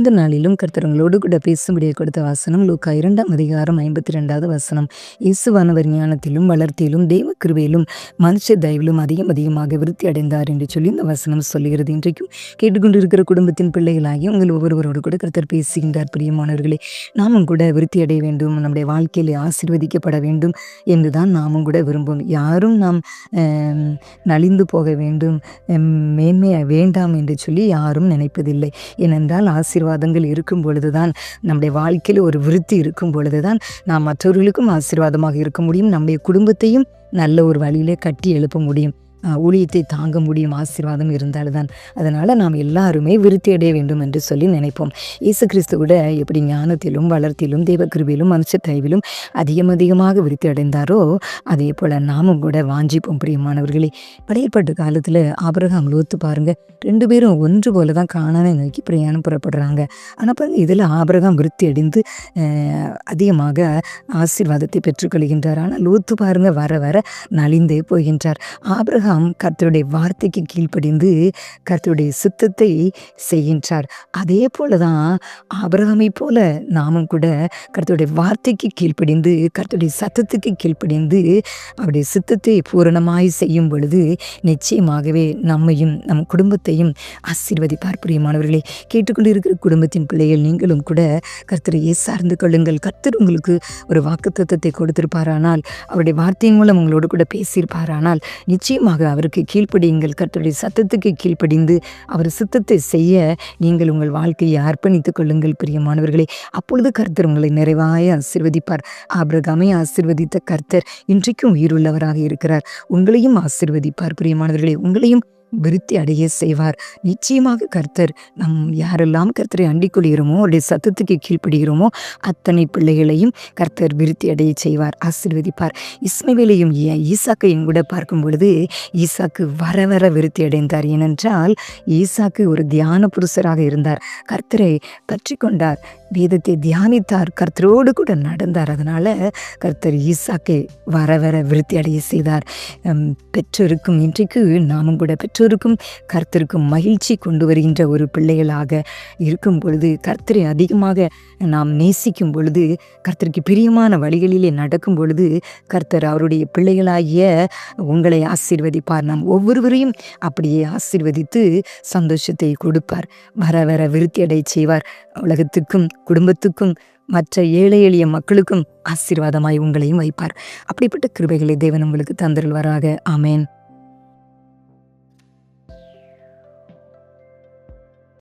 இந்த நாளிலும் கர்த்தரங்களோடு கூட பேசும்படியாக கொடுத்த வசனம் லூக்கா இரண்டாம் அதிகாரம் ஐம்பத்தி ரெண்டாவது வசனம். இயேசுவானவர் ஞானத்திலும் வளர்த்தியிலும் தெய்வ கிருவையிலும் மனுஷ தயவிலும் அதிகம் அதிகமாக விருத்தி அடைந்தார் என்று சொல்லி இந்த வசனம் சொல்லுகிறது. இன்றைக்கும் கேட்டுக்கொண்டிருக்கிற குடும்பத்தின் பிள்ளைகளாகி உங்கள் ஒவ்வொருவரோடு கூட கர்த்தர் பேசுகின்றார். பிரியமானவர்களே நாமும் கூட விருத்தி அடைய வேண்டும் நம்முடைய வாழ்க்கையில் ஆசீர்வதிக்கப்பட வேண்டும் என்றுதான் நாமும் கூட விரும்பும். யாரும் நாம் நலிந்து போக வேண்டும் எம், மேன்மை வேண்டாம் என்று சொல்லி யாரும் நினைப்பதில்லை. ஏனென்றால் ஆசீர்வாதங்கள் இருக்கும் பொழுதுதான் நம்முடைய வாழ்க்கையில் ஒரு விருத்தி இருக்கும் பொழுதுதான் நாம் மற்றவர்களுக்கும் ஆசீர்வாதமாக இருக்க முடியும் நம்முடைய குடும்பத்தையும் நல்ல ஒரு வழியிலே கட்டி எழுப்ப முடியும். ஊழியத்தை தாங்க முடியும் ஆசீர்வாதம் இருந்தால்தான். அதனால் நாம் எல்லாருமே விருத்தி அடைய வேண்டும் என்று சொல்லி நினைப்போம். இயேசு கிறிஸ்து கூட எப்படி ஞானத்திலும் வளர்த்திலும் தெய்வ கிருபையிலும் மனுஷ தயவிலும் அதிகம் அதிகமாக விருத்தி அடைந்தாரோ அதே போல் நாமும் கூட வாஞ்சிப்போம் பிரியமானவர்களே. பழையப்பட்ட காலத்தில் ஆபரகம் லூத்து பாருங்கள் ரெண்டு பேரும் ஒன்று போல தான் காணாமல் நோக்கி பிரயாணம் புறப்படுறாங்க. ஆனால் பாருங்கள் இதில் ஆபரகம் விருத்தி அடைந்து அதிகமாக ஆசீர்வாதத்தை பெற்றுக்கொள்கின்றார். ஆனால் லூத்து பாருங்கள் வர வர நலிந்தே போகின்றார். ஆபரகம் கர்த்தருடைய வார்த்தைக்கு கீழ்ப்படிந்து கர்த்தருடைய சித்தத்தை செய்கின்றார். அதே போல தான் ஆபிரகாமை போல நாமும் கூட கர்த்தருடைய வார்த்தைக்கு கீழ்ப்படிந்து கர்த்தருடைய சத்தத்துக்கு கீழ்ப்படிந்து அவருடைய சித்தத்தை பூரணமாய் செய்யும் பொழுது நிச்சயமாகவே நம்மையும் நம் குடும்பத்தையும் ஆசீர்வதிப்பார். பிரியமானவர்களே கேட்டுக்கொண்டு இருக்கிற குடும்பத்தின் பிள்ளைகள் நீங்களும் கூட கர்த்தரையே சார்ந்து கொள்ளுங்கள். கர்த்தர் உங்களுக்கு ஒரு வாக்குத்தத்தத்தை கொடுத்திருப்பாரானால் அவருடைய வார்த்தையின் மூலம் உங்களோடு கூட பேசியிருப்பாரானால் நிச்சயமாக அவருக்கு கீழ்ப்படியுங்கள். கர்த்தருடைய சத்தத்துக்கு கீழ்ப்படிந்து அவர் சித்தத்தை செய்ய நீங்கள் உங்கள் வாழ்க்கையை அர்ப்பணித்துக் கொள்ளுங்கள் பிரியமானவர்களே. அப்பொழுது கர்த்தர் உங்களை நிறைவாய ஆசீர்வதிப்பார். ஆபிரகாமை ஆசீர்வதித்த கர்த்தர் இன்றைக்கும் உயிருள்ளவராக இருக்கிறார். உங்களையும் ஆசீர்வதிப்பார் பிரியமானவர்களே. உங்களையும் விருத்தி அடைய செய்வார். நிச்சயமாக கர்த்தர் நம் யாரெல்லாம் கர்த்தரை அண்டிக்கொள்கிறோமோ அவருடைய சத்தத்துக்கு கீழ்ப்படுகிறோமோ அத்தனை பிள்ளைகளையும் கர்த்தர் விருத்தி அடைய செய்வார் ஆசீர்வதிப்பார். இஸ்மவேலையும் ஈசாக்கையும் கூட பார்க்கும் பொழுது ஈசாக்கு வர வர விருத்தி அடைந்தார். ஏனென்றால் ஈசாக்கு ஒரு தியான புருஷராக இருந்தார். கர்த்தரை பற்றி கொண்டார். வேதத்தை தியானித்தார். கர்த்தரோடு கூட நடந்தார். அதனால கர்த்தர் ஈசாக்கை வர வர விருத்தி அடைய செய்தார். பெற்றிருக்கும் பெற்றோருக்கும் இன்றைக்கு நாமும் கூட பெற்றோருக்கும் கர்த்தருக்கும் மகிழ்ச்சி கொண்டு வருகின்ற ஒரு பிள்ளைகளாக இருக்கும் பொழுது கர்த்தரை அதிகமாக நாம் நேசிக்கும் பொழுது கர்த்தருக்கு பிரியமான வழிகளிலே நடக்கும் பொழுது கர்த்தர் அவருடைய பிள்ளைகளாகிய உங்களை ஆசீர்வதிப்பார். நாம் ஒவ்வொருவரையும் அப்படியே ஆசீர்வதித்து சந்தோஷத்தை கொடுப்பார். வர வர விருத்தி அடை செய்வார். உலகத்துக்கும் குடும்பத்துக்கும் மற்ற ஏழை எளிய மக்களுக்கும் ஆசீர்வாதமாய் உங்களையும் வைப்பார். அப்படிப்பட்ட கிருபைகளை தேவன் உங்களுக்கு தந்திருவாராக ஆமேன்.